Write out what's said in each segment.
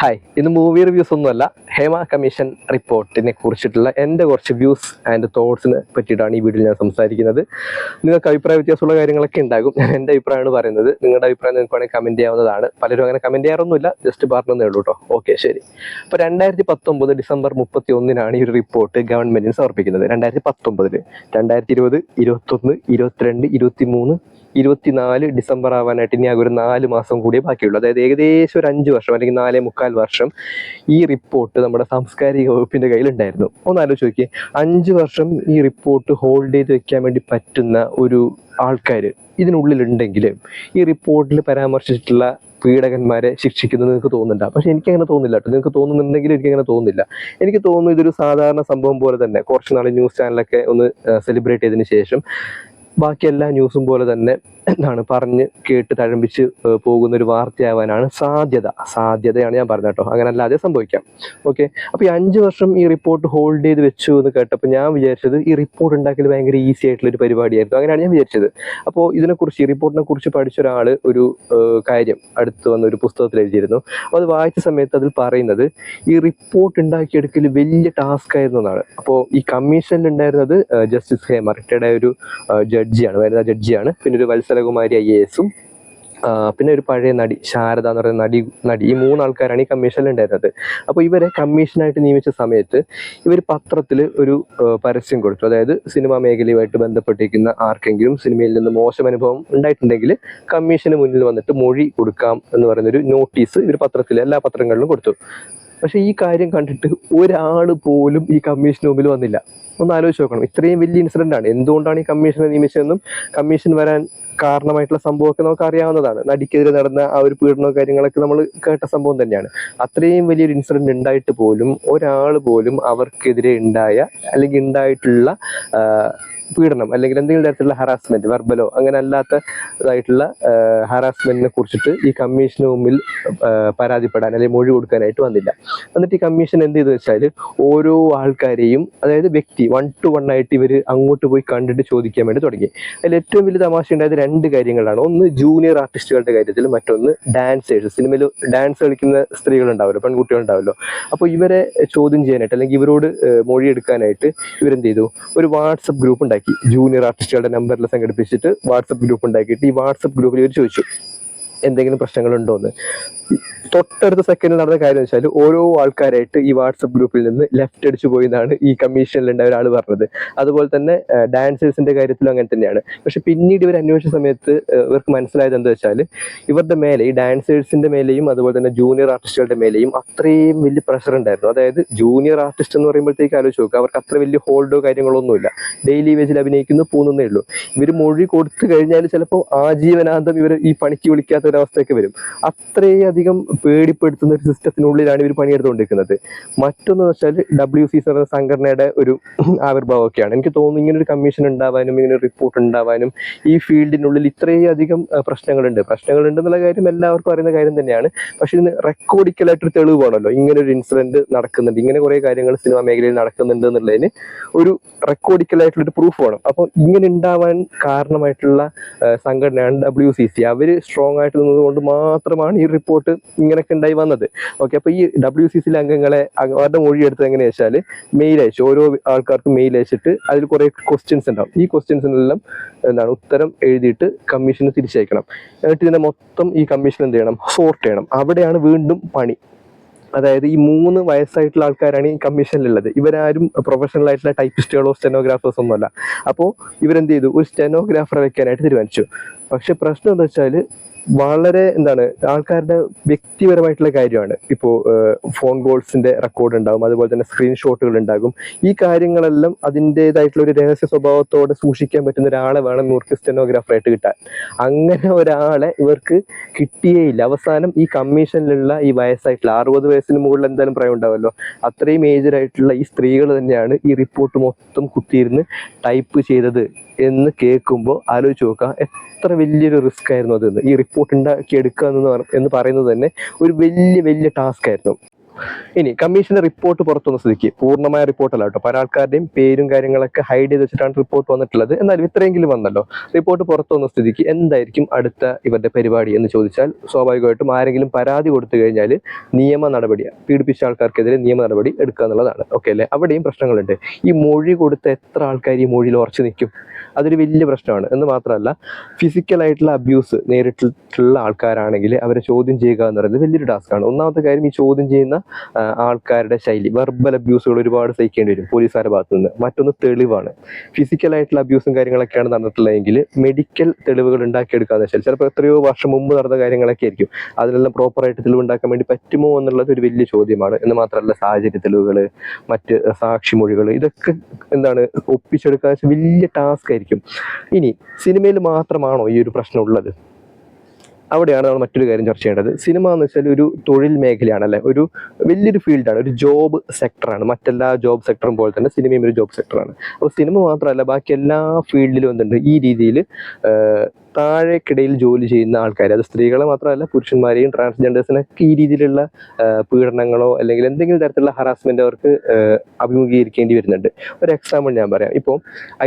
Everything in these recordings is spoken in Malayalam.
ഹായ് ഇന്ന് മൂവി റിവ്യൂസ് ഒന്നുമല്ല. ഹേമ കമ്മീഷൻ റിപ്പോർട്ടിനെ കുറിച്ചിട്ടുള്ള എന്റെ കുറച്ച് വ്യൂസ് ആൻഡ് തോട്ട്സിനെ പറ്റിയിട്ടാണ് ഈ വീഡിയോയിൽ ഞാൻ സംസാരിക്കുന്നത്. നിങ്ങൾക്ക് അഭിപ്രായ വ്യത്യാസമുള്ള കാര്യങ്ങളൊക്കെ ഉണ്ടാകും. ഞാൻ എന്റെ അഭിപ്രായമാണ് പറയുന്നത്. നിങ്ങളുടെ അഭിപ്രായം നിങ്ങൾക്ക് വേണമെങ്കിൽ കമന്റ് ചെയ്യാവുന്നതാണ്. പലരും അങ്ങനെ കമന്റ് ചെയ്യാറൊന്നുമില്ല. ജസ്റ്റ് പറഞ്ഞതേ ഉള്ളൂ കേട്ടോ ഓക്കെ ശരി. അപ്പോൾ രണ്ടായിരത്തി പത്തൊമ്പത് ഡിസംബർ മുപ്പത്തി ഒന്നിനാണ് ഈ ഒരു റിപ്പോർട്ട് ഗവൺമെന്റിന് സമർപ്പിക്കുന്നത്. രണ്ടായിരത്തി പത്തൊമ്പതിൽ രണ്ടായിരത്തി ഇരുപത് ഇരുപത്തൊന്ന് ഇരുപത്തിരണ്ട് ഇരുപത്തി മൂന്ന് ഇരുപത്തിനാല് ഡിസംബർ ആവാനായിട്ട് ഇനി ഒരു നാല് മാസം കൂടിയേ ബാക്കിയുള്ളൂ. അതായത് ഏകദേശം ഒരു അഞ്ച് വർഷം അല്ലെങ്കിൽ നാലേ മുക്കാൽ വർഷം ഈ റിപ്പോർട്ട് നമ്മുടെ സാംസ്കാരിക വകുപ്പിന്റെ കയ്യിലുണ്ടായിരുന്നു. ഒന്ന് ആലോചിച്ച് നോക്കിയേ. അഞ്ച് വർഷം ഈ റിപ്പോർട്ട് ഹോൾഡ് ചെയ്ത് വെക്കാൻ വേണ്ടി പറ്റുന്ന ഒരു ആൾക്കാർ ഇതിനുള്ളിലുണ്ടെങ്കിൽ ഈ റിപ്പോർട്ടിൽ പരാമർശിച്ചിട്ടുള്ള പീഡകന്മാരെ ശിക്ഷിക്കുന്നത് നിങ്ങൾക്ക് തോന്നുന്നുണ്ട്? പക്ഷെ എനിക്ക് അങ്ങനെ തോന്നില്ല കേട്ടോ. നിങ്ങൾക്ക് തോന്നുന്നുണ്ടെങ്കിൽ എനിക്ക് അങ്ങനെ തോന്നുന്നില്ല. എനിക്ക് തോന്നുന്നു ഇതൊരു സാധാരണ സംഭവം പോലെ തന്നെ. കുറച്ച് നാൾ ന്യൂസ് ചാനലൊക്കെ ഒന്ന് സെലിബ്രേറ്റ് ചെയ്തതിന് ശേഷം ബാക്കി എല്ലാ ന്യൂസും പോലെ തന്നെ എന്താണ് പറഞ്ഞ് കേട്ട് തഴമ്പിച്ച് പോകുന്ന ഒരു വാർത്തയാവാനാണ് സാധ്യത. സാധ്യതയാണ് ഞാൻ പറഞ്ഞത് കേട്ടോ. അങ്ങനെ അല്ലാതെ സംഭവിക്കാം. ഓക്കെ? അപ്പോൾ ഈ അഞ്ച് വർഷം ഈ റിപ്പോർട്ട് ഹോൾഡ് ചെയ്ത് വെച്ചു എന്ന് കേട്ടപ്പോൾ ഞാൻ വിചാരിച്ചത് ഈ റിപ്പോർട്ട് ഉണ്ടാക്കൽ ഭയങ്കര ഈസി ആയിട്ടുള്ള ഒരു പരിപാടിയായിരുന്നു. അങ്ങനെയാണ് ഞാൻ വിചാരിച്ചത്. അപ്പോൾ ഇതിനെക്കുറിച്ച് ഈ റിപ്പോർട്ടിനെ കുറിച്ച് പഠിച്ച ഒരാൾ ഒരു കാര്യം അടുത്ത് വന്ന ഒരു പുസ്തകത്തിൽ എഴുതിയിരുന്നു. അപ്പോൾ അത് വായിച്ച സമയത്ത് അതിൽ പറയുന്നത് ഈ റിപ്പോർട്ട് ഉണ്ടാക്കിയെടുക്കൽ വലിയ ടാസ്ക് ആയിരുന്നു എന്നാണ്. അപ്പോൾ ഈ കമ്മീഷനിൽ ഉണ്ടായിരുന്നത് ജസ്റ്റിസ് ഹേമ റിട്ടയർഡായ ഒരു ജഡ്ജിയാണ് വനിതാ ജഡ്ജിയാണ് പിന്നെ ഒരു വത്സലകുമാരി ഐ എ എസും പിന്നെ ഒരു പഴയ നടി ശാരദ എന്ന് പറയുന്ന നടി നടി ഈ മൂന്നാൾക്കാരാണ് ഈ കമ്മീഷനിൽ ഉണ്ടായിരുന്നത് അപ്പോൾ ഇവരെ കമ്മീഷനായിട്ട് നിയമിച്ച സമയത്ത് ഇവർ പത്രത്തിൽ ഒരു പരസ്യം കൊടുത്തു അതായത് സിനിമാ മേഖലയുമായിട്ട് ബന്ധപ്പെട്ടിരിക്കുന്ന ആർക്കെങ്കിലും സിനിമയിൽ നിന്ന് മോശം അനുഭവം ഉണ്ടായിട്ടുണ്ടെങ്കിൽ കമ്മീഷന് മുന്നിൽ വന്നിട്ട് മൊഴി കൊടുക്കാം എന്ന് പറയുന്നൊരു നോട്ടീസ് ഇവർ പത്രത്തിൽ എല്ലാ പത്രങ്ങളിലും കൊടുത്തു പക്ഷേ ഈ കാര്യം കണ്ടിട്ട് ഒരാൾ പോലും ഈ കമ്മീഷന് മുമ്പിൽ വന്നില്ല ഒന്ന് ആലോചിച്ച് നോക്കണം ഇത്രയും വലിയ ഇൻസിഡന്റ് ആണ് എന്തുകൊണ്ടാണ് ഈ കമ്മീഷനെ നിയമിച്ചതെന്നും കമ്മീഷൻ വരാൻ കാരണമായിട്ടുള്ള സംഭവമൊക്കെ നമുക്ക് അറിയാവുന്നതാണ് നടിക്കെതിരെ നടന്ന ആ ഒരു പീഡനവും കാര്യങ്ങളൊക്കെ നമ്മൾ കേട്ട സംഭവം തന്നെയാണ്. അത്രയും വലിയൊരു ഇൻസിഡന്റ് ഉണ്ടായിട്ട് പോലും ഒരാൾ പോലും അവർക്കെതിരെ ഉണ്ടായ അല്ലെങ്കിൽ ഉണ്ടായിട്ടുള്ള പീഡനം അല്ലെങ്കിൽ എന്തെങ്കിലും തരത്തിലുള്ള ഹറാസ്മെന്റ് വെർബലോ അങ്ങനെ അല്ലാത്തതായിട്ടുള്ള ഹറാസ്മെന്റിനെ കുറിച്ചിട്ട് ഈ കമ്മീഷന് മുമ്പിൽ പരാതിപ്പെടാൻ അല്ലെങ്കിൽ മൊഴി കൊടുക്കാനായിട്ട് വന്നില്ല. എന്നിട്ട് ഈ കമ്മീഷൻ എന്ത് ചെയ്തു വെച്ചാൽ ഓരോ ആൾക്കാരെയും അതായത് വ്യക്തി വൺ ടു വൺ ആയിട്ട് ഇവർ അങ്ങോട്ട് പോയി കണ്ടിട്ട് ചോദിക്കാൻ വേണ്ടി തുടങ്ങി. അതിൽ ഏറ്റവും വലിയ തമാശ ഉണ്ടായത് രണ്ട് കാര്യങ്ങളാണ്. ഒന്ന് ജൂനിയർ ആർട്ടിസ്റ്റുകളുടെ കാര്യത്തിൽ മറ്റൊന്ന് ഡാൻസേഴ്സ് സിനിമയിൽ ഡാൻസ് കളിക്കുന്ന പെൺകുട്ടികൾ ഉണ്ടാവുമല്ലോ അപ്പോൾ ഇവരെ ചോദ്യം ചെയ്യാനായിട്ട് അല്ലെങ്കിൽ ഇവരോട് മൊഴിയെടുക്കാനായിട്ട് ഇവരെന്ത് ചെയ്തു ഒരു വാട്സപ്പ് ഗ്രൂപ്പ് ഉണ്ടാക്കി. ജൂനിയർ ആർട്ടിസ്റ്റുകളുടെ നമ്പറിൽ സംഘടിപ്പിച്ചിട്ട് വാട്സപ്പ് ഗ്രൂപ്പ് ഉണ്ടാക്കിയിട്ട് ഈ വാട്സപ്പ് ഗ്രൂപ്പിൽ ഇവർ ചോദിച്ചു എന്തെങ്കിലും പ്രശ്നങ്ങളുണ്ടോ എന്ന് തൊട്ടടുത്ത സെക്കൻഡിൽ നടന്ന കാര്യം വെച്ചാൽ ഓരോ ആൾക്കാരായിട്ട് ഈ വാട്സപ്പ് ഗ്രൂപ്പിൽ നിന്ന് ലെഫ്റ്റ് അടിച്ചു പോയി എന്നാണ് ഈ കമ്മീഷനിൽ ഉണ്ടായ ഒരാൾ പറഞ്ഞത്. അതുപോലെ തന്നെ ഡാൻസേഴ്സിന്റെ കാര്യത്തിലും അങ്ങനെ തന്നെയാണ്. പക്ഷെ പിന്നീട് ഇവർ അന്വേഷിച്ച സമയത്ത് ഇവർക്ക് മനസ്സിലായത് എന്താ വെച്ചാൽ ഇവരുടെ മേലെ ഈ ഡാൻസേഴ്സിന്റെ മേലെയും അതുപോലെ തന്നെ ജൂനിയർ ആർട്ടിസ്റ്റുകളുടെ മേലെയും അത്രയും വലിയ പ്രഷർ ഉണ്ടായിരുന്നു. അതായത് ജൂനിയർ ആർട്ടിസ്റ്റ് എന്ന് പറയുമ്പോഴത്തേക്ക് ആലോചിച്ച് നോക്കുക അവർക്ക് അത്ര വലിയ ഹോൾഡോ കാര്യങ്ങളോ ഒന്നുമില്ല. ഡെയിലി വേജിൽ അഭിനയിക്കുന്നു പോകുന്നേ ഉള്ളൂ. ഇവർ മൊഴി കൊടുത്തു കഴിഞ്ഞാൽ ചിലപ്പോൾ ആജീവനാന്തം ഇവർ ഈ പണിക്ക് വിളിക്കാത്ത ഒരു അവസ്ഥയൊക്കെ വരും അത്രയധികം പേടിപ്പെടുത്തുന്ന ഒരു സിസ്റ്റത്തിനുള്ളിലാണ് ഇവർ പണിയെടുത്തുകൊണ്ടിരിക്കുന്നത്. മറ്റൊന്ന് വെച്ചാൽ ഡബ്ല്യു സി എന്ന സംഘടനയുടെ ഒരു ആവിർഭാവമൊക്കെയാണ്. എനിക്ക് തോന്നുന്നു ഇങ്ങനെ ഒരു കമ്മീഷൻ ഉണ്ടാവാനും ഇങ്ങനെ റിപ്പോർട്ട് ഉണ്ടാവാനും ഈ ഫീൽഡിനുള്ളിൽ ഇത്രയധികം പ്രശ്നങ്ങളുണ്ട് പ്രശ്നങ്ങളുണ്ട്. എന്നുള്ള കാര്യം എല്ലാവർക്കും അറിയുന്ന കാര്യം തന്നെയാണ്. പക്ഷെ ഇതിന് റെക്കോർഡിക്കലായിട്ടൊരു തെളിവ് വേണമല്ലോ. ഇങ്ങനെ ഒരു ഇൻസിഡന്റ് നടക്കുന്നുണ്ട് ഇങ്ങനെ കുറെ കാര്യങ്ങൾ സിനിമാ മേഖലയിൽ നടക്കുന്നുണ്ട് എന്നുള്ളതിന് ഒരു റെക്കോർഡിക്കലായിട്ടുള്ള ഒരു പ്രൂഫ് വേണം. അപ്പോൾ ഇങ്ങനെ ഉണ്ടാവാൻ കാരണമായിട്ടുള്ള സംഘടനയാണ് ഡബ്ല്യു സി സി അവർ സ്ട്രോങ് ആയിട്ട് നിന്നതുകൊണ്ട് മാത്രമാണ് ഈ റിപ്പോർട്ട് ഇങ്ങനെയൊക്കെ ഉണ്ടായി വന്നത്. ഓക്കെ അപ്പോൾ ഈ ഡബ്ല്യു സി സിയിലെ അംഗങ്ങളെ അവരുടെ മൊഴി എടുത്തത് എങ്ങനെയാ വെച്ചാൽ മെയിൽ അയച്ചു. ഓരോ ആൾക്കാർക്കും മെയിൽ അയച്ചിട്ട് അതിൽ കുറേ ക്വസ്റ്റ്യൻസ് ഉണ്ടാവും. ഈ ക്വസ്റ്റ്യൻസിനെല്ലാം എന്താണ് ഉത്തരം എഴുതിയിട്ട് കമ്മീഷന് തിരിച്ചയക്കണം. എന്നിട്ട് ഇതിനെ മൊത്തം ഈ കമ്മീഷൻ എന്ത് ചെയ്യണം? സോർട്ട് ചെയ്യണം. അവിടെയാണ് വീണ്ടും പണി. അതായത് ഈ മൂന്ന് വയസ്സായിട്ടുള്ള ആൾക്കാരാണ് ഈ കമ്മീഷനിലുള്ളത് ഇവരാരും പ്രൊഫഷണൽ ആയിട്ടുള്ള ടൈപ്പിസ്റ്റുകളോ സ്റ്റെനോഗ്രാഫേഴ്സ് ഒന്നുമല്ല അപ്പോൾ ഇവരെന്ത് ചെയ്തു? ഒരു സ്റ്റെനോഗ്രാഫറെ വെക്കാനായിട്ട് തീരുമാനിച്ചു. പക്ഷെ പ്രശ്നം എന്താ വെച്ചാൽ വളരെ എന്താണ് ആൾക്കാരുടെ വ്യക്തിപരമായിട്ടുള്ള കാര്യമാണ്. ഇപ്പോൾ ഫോൺ കോൾസിന്റെ റെക്കോർഡ് ഉണ്ടാകും അതുപോലെ തന്നെ സ്ക്രീൻഷോട്ടുകൾ ഉണ്ടാകും. ഈ കാര്യങ്ങളെല്ലാം അതിന്റെതായിട്ടുള്ള ഒരു രഹസ്യ സ്വഭാവത്തോടെ സൂക്ഷിക്കാൻ പറ്റുന്ന ഒരാളെ വേണം ഇവർക്ക് സ്റ്റെനോഗ്രാഫറായിട്ട് കിട്ടാൻ. അങ്ങനെ ഒരാളെ ഇവർക്ക് കിട്ടിയേയില്ല. അവസാനം ഈ കമ്മീഷനിലുള്ള ഈ വയസ്സായിട്ടുള്ള അറുപത് വയസ്സിന് മുകളിൽ എന്തായാലും പ്രായം ഉണ്ടാവുമല്ലോ അത്രയും ഏജ്ഡ് ആയിട്ടുള്ള ഈ സ്ത്രീകൾ തന്നെയാണ് ഈ റിപ്പോർട്ട് മൊത്തം കുത്തിയിരുന്ന് ടൈപ്പ് ചെയ്തത്. എന്ന് കേൾക്കുമ്പോൾ ആലോചിച്ച് നോക്കുക എത്ര വലിയൊരു റിസ്ക് ആയിരുന്നു അതെന്ന് ഈ റിപ്പോർട്ട് ഉണ്ടാക്കി എടുക്കുക എന്ന് എന്ന് പറയുന്നത് തന്നെ ഒരു വലിയ വലിയ ടാസ്ക് ആയിരുന്നു. ഇനി കമ്മീഷന്റെ റിപ്പോർട്ട് പുറത്തു വന്ന സ്ഥിതിക്ക് പൂർണമായ റിപ്പോർട്ടല്ല കേട്ടോ. പല ആൾക്കാരുടെയും പേരും കാര്യങ്ങളൊക്കെ ഹൈഡ് ചെയ്ത് വെച്ചിട്ടാണ് റിപ്പോർട്ട് വന്നിട്ടുള്ളത്. എന്നാലും ഇത്രയെങ്കിലും വന്നല്ലോ. റിപ്പോർട്ട് പുറത്തു വന്ന സ്ഥിതിക്ക് എന്തായിരിക്കും അടുത്ത ഇവരുടെ പരിപാടി എന്ന് ചോദിച്ചാൽ സ്വാഭാവികമായിട്ടും ആരെങ്കിലും പരാതി കൊടുത്തു കഴിഞ്ഞാൽ നിയമ നടപടിയാണ് പീഡിപ്പിച്ച ആൾക്കാർക്കെതിരെ നിയമ നടപടി എടുക്കുക എന്നുള്ളതാണ്. ഓക്കെ അല്ലേ? അവിടെയും പ്രശ്നങ്ങളുണ്ട്. ഈ മൊഴി കൊടുത്ത എത്ര ആൾക്കാർ ഈ മൊഴിയിൽ ഉറച്ചു നിൽക്കും? അതൊരു വലിയ പ്രശ്നമാണ്. എന്ന് മാത്രമല്ല ഫിസിക്കലായിട്ടുള്ള അബ്യൂസ് നേരിട്ടിട്ടുള്ള ആൾക്കാരാണെങ്കിൽ അവരെ ചോദ്യം ചെയ്യുക എന്ന് പറയുന്നത് വലിയൊരു ടാസ്ക്കാണ് ഒന്നാമത്തെ കാര്യം ഈ ചോദ്യം ചെയ്യുന്ന ആൾക്കാരുടെ ശൈലി വെർബൽ അബ്യൂസുകൾ ഒരുപാട് സഹിക്കേണ്ടി വരും പോലീസുകാരുടെ ഭാഗത്തു നിന്ന് മറ്റൊന്ന് തെളിവാണ്. ഫിസിക്കലായിട്ടുള്ള അബ്യൂസും കാര്യങ്ങളൊക്കെയാണ് നടന്നിട്ടുള്ളതെങ്കിൽ മെഡിക്കൽ തെളിവുകൾ ഉണ്ടാക്കിയെടുക്കാന്ന് വെച്ചാൽ ചിലപ്പോൾ എത്രയോ വർഷം മുമ്പ് നടന്ന കാര്യങ്ങളൊക്കെ ആയിരിക്കും. അതിനെല്ലാം പ്രോപ്പറായിട്ട് തെളിവ് ഉണ്ടാക്കാൻ വേണ്ടി പറ്റുമോ എന്നുള്ളത് ഒരു വലിയ ചോദ്യമാണ്. എന്ന് മാത്രമല്ല സാഹചര്യ തെളിവുകൾ മറ്റ് സാക്ഷിമൊഴികൾ ഇതൊക്കെ എന്താണ് ഒപ്പിച്ചെടുക്കാൻ വലിയ ടാസ്ക് ആയിരിക്കും. ഇനി സിനിമയിൽ മാത്രമാണോ ഈ ഒരു പ്രശ്നം ഉള്ളത്? അവിടെയാണ് നമ്മൾ മറ്റൊരു കാര്യം ചർച്ച ചെയ്യേണ്ടത്. സിനിമ എന്ന് വെച്ചാൽ ഒരു തൊഴിൽ മേഖലയാണ് അല്ലെ? ഒരു വലിയൊരു ഫീൽഡാണ് ഒരു ജോബ് സെക്ടറാണ് മറ്റെല്ലാ ജോബ് സെക്ടറും പോലെ തന്നെ സിനിമയും ഒരു ജോബ് സെക്ടറാണ് അപ്പോൾ സിനിമ മാത്രമല്ല ബാക്കി എല്ലാ ഫീൽഡിലും എന്തുണ്ട്? ഈ രീതിയിൽ താഴേക്കിടയിൽ ജോലി ചെയ്യുന്ന ആൾക്കാർ അത് സ്ത്രീകളെ മാത്രമല്ല പുരുഷന്മാരെയും ട്രാൻസ്ജെൻഡേഴ്സിനൊക്കെ ഈ രീതിയിലുള്ള പീഡനങ്ങളോ അല്ലെങ്കിൽ എന്തെങ്കിലും തരത്തിലുള്ള ഹറാസ്മെന്റ് അവർക്ക് അഭിമുഖീകരിക്കേണ്ടി വരുന്നുണ്ട്. ഒരു എക്സാമ്പിൾ ഞാൻ പറയാം. ഇപ്പോൾ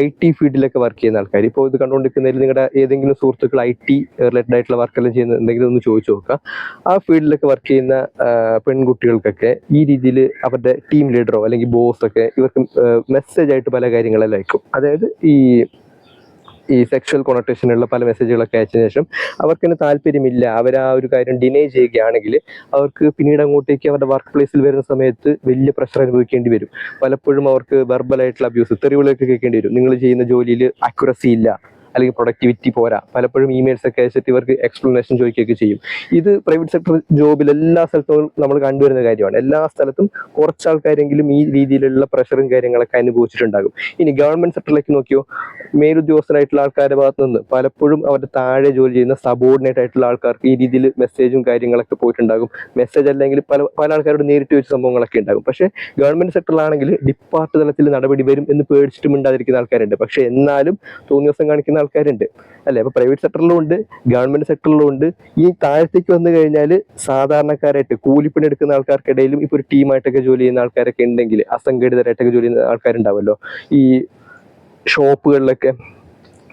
ഐ ടി ഫീൽഡിലൊക്കെ വർക്ക് ചെയ്യുന്ന ആൾക്കാർ ഇപ്പോൾ ഇത് കണ്ടുകൊണ്ടിരിക്കുന്നതിൽ നിങ്ങളുടെ ഏതെങ്കിലും സുഹൃത്തുക്കൾ ഐ ടി റിലേറ്റഡ് ആയിട്ടുള്ള വർക്കെല്ലാം ചെയ്യുന്ന എന്തെങ്കിലും ഒന്ന് ചോദിച്ചു നോക്കുക. ആ ഫീൽഡിലൊക്കെ വർക്ക് ചെയ്യുന്ന പെൺകുട്ടികൾക്കൊക്കെ ഈ രീതിയിൽ അവരുടെ ടീം ലീഡറോ അല്ലെങ്കിൽ ബോസ് ഒക്കെ ഇവർക്ക് മെസ്സേജ് ആയിട്ട് പല കാര്യങ്ങളെല്ലാം അയക്കും. അതായത് ഈ ഈ സെക്ഷൽ കൊണട്ടേഷനുള്ള പല മെസ്സേജുകളൊക്കെ അയച്ച ശേഷം അവർക്കിന് താല്പര്യമില്ല. അവർ ആ ഒരു കാര്യം ഡിനൈ ചെയ്യുകയാണെങ്കിൽ അവർക്ക് പിന്നീട് അങ്ങോട്ടേക്ക് അവരുടെ വർക്ക് പ്ലേസിൽ വരുന്ന സമയത്ത് വലിയ പ്രഷർ അനുഭവിക്കേണ്ടി വരും. പലപ്പോഴും അവർക്ക് വെർബലായിട്ടുള്ള അബ്യൂസ് തെറിവുകളൊക്കെ കേൾക്കേണ്ടി വരും. നിങ്ങൾ ചെയ്യുന്ന ജോലിയിൽ അക്യുറസി ഇല്ല. അല്ലെങ്കിൽ പ്രൊഡക്ടിവിറ്റി പോരാ. പലപ്പോഴും ഇമെയിൽസ് ഒക്കെ അയച്ചിട്ട് ഇവർക്ക് എക്സ്പ്ലനേഷൻ ചോദിക്കുകയൊക്കെ ചെയ്യും. ഇത് പ്രൈവറ്റ് സെക്ടർ ജോബിൽ എല്ലാ സ്ഥലത്തും നമ്മൾ കണ്ടുവരുന്ന കാര്യമാണ്. എല്ലാ സ്ഥലത്തും കുറച്ച് ആൾക്കാരെങ്കിലും ഈ രീതിയിലുള്ള പ്രഷറും കാര്യങ്ങളൊക്കെ അനുഭവിച്ചിട്ടുണ്ടാകും. ഇനി ഗവൺമെന്റ് സെക്ടറിലേക്ക് നോക്കിയോ മേലുദ്യോഗസ്ഥരായിട്ടുള്ള ആൾക്കാരുടെ ഭാഗത്ത് നിന്ന് പലപ്പോഴും അവരുടെ താഴെ ജോലി ചെയ്യുന്ന സബോർഡിനേറ്റ് ആയിട്ടുള്ള ആൾക്കാർക്ക് ഈ രീതിയിൽ മെസ്സേജും കാര്യങ്ങളൊക്കെ പോയിട്ടുണ്ടാകും. മെസ്സേജ് അല്ലെങ്കിൽ പല പല ആൾക്കാരോട് നേരിട്ട് വെച്ച സംഭവങ്ങളൊക്കെ ഉണ്ടാകും. പക്ഷേ ഗവൺമെന്റ് സെക്ടറിലാണെങ്കിൽ ഡിപ്പാർട്ട് തലത്തിൽ നടപടി വരും എന്ന് പേടിച്ചിട്ട് മിണ്ടാതിരിക്കുന്ന ആൾക്കാരുണ്ട്. പക്ഷേ എന്നാലും തോന്നിയ ദിവസം കാണിക്കുന്ന ആൾക്കാരുണ്ട്. അല്ലേ? അപ്പൊ പ്രൈവറ്റ് സെക്ടറിലും ഉണ്ട് ഗവൺമെന്റ് സെക്ടറിലും ഉണ്ട്. ഈ താഴത്തേക്ക് വന്നു കഴിഞ്ഞാൽ സാധാരണക്കാരായിട്ട് കൂലിപ്പണി എടുക്കുന്ന ആൾക്കാർക്കിടയിലും ഇപ്പൊ ഒരു ടീമായിട്ടൊക്കെ ജോലി ചെയ്യുന്ന ആൾക്കാരൊക്കെ ഉണ്ടെങ്കിൽ അസംഘടിതരായിട്ടൊക്കെ ജോലി ചെയ്യുന്ന ആൾക്കാരുണ്ടാവുമല്ലോ ഈ ഷോപ്പുകളിലൊക്കെ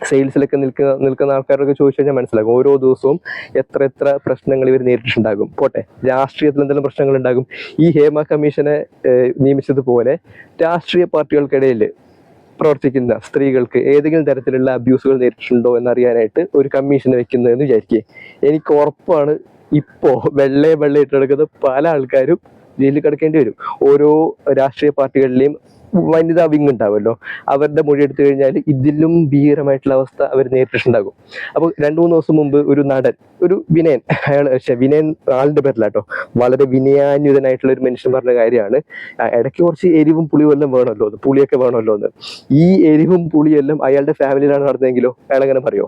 സെയിൽസിലൊക്കെ നിൽക്കുന്ന നിൽക്കുന്ന ആൾക്കാരൊക്കെ ചോദിച്ചു കഴിഞ്ഞാൽ മനസ്സിലാകും. ഓരോ ദിവസവും എത്ര എത്ര പ്രശ്നങ്ങൾ ഇവർ നേരിട്ടിട്ടുണ്ടാകും. പോട്ടെ രാഷ്ട്രീയത്തിൽ എന്തെങ്കിലും പ്രശ്നങ്ങൾ ഉണ്ടാകും. ഈ ഹേമ കമ്മീഷനെ നിയമിച്ചതുപോലെ രാഷ്ട്രീയ പാർട്ടികൾക്കിടയിൽ പ്രവർത്തിക്കുന്ന സ്ത്രീകൾക്ക് ഏതെങ്കിലും തരത്തിലുള്ള അബ്യൂസുകൾ നേരിട്ടിട്ടുണ്ടോ എന്നറിയാനായിട്ട് ഒരു കമ്മീഷൻ വെക്കുന്നതെന്ന് വിചാരിക്കുക എനിക്ക് ഉറപ്പാണ് ഇപ്പോ വെള്ളയെ വെള്ളേ ഇട്ടെടുക്കുന്ന പല ആൾക്കാരും ജയിലിൽ കിടക്കേണ്ടി വരും. ഓരോ രാഷ്ട്രീയ പാർട്ടികളിലെയും വനിതാ വിങ് ഉണ്ടാവുമല്ലോ. അവരുടെ മൊഴി എടുത്തു കഴിഞ്ഞാൽ ഇതിലും ഭീകരമായിട്ടുള്ള അവസ്ഥ അവർ നേരിട്ടിട്ടുണ്ടാകും അപ്പോൾ രണ്ടു മൂന്ന് ദിവസം മുമ്പ് ഒരു നടൻ ഒരു വിനയൻ അയാൾ പക്ഷേ വിനയൻ ആളിന്റെ പേരില കേട്ടോ വളരെ വിനയാന്യുതനായിട്ടുള്ള ഒരു മനുഷ്യൻ പറഞ്ഞ കാര്യമാണ്. ഇടയ്ക്ക് കുറച്ച് എരിവും പുളിയും എല്ലാം വേണമല്ലോ എന്ന് പുളിയൊക്കെ വേണമല്ലോ എന്ന്. ഈ എരിവും പുളിയെല്ലാം അയാളുടെ ഫാമിലിയിലാണ് നടന്നതെങ്കിലോ? അയാൾ അങ്ങനെ പറയോ?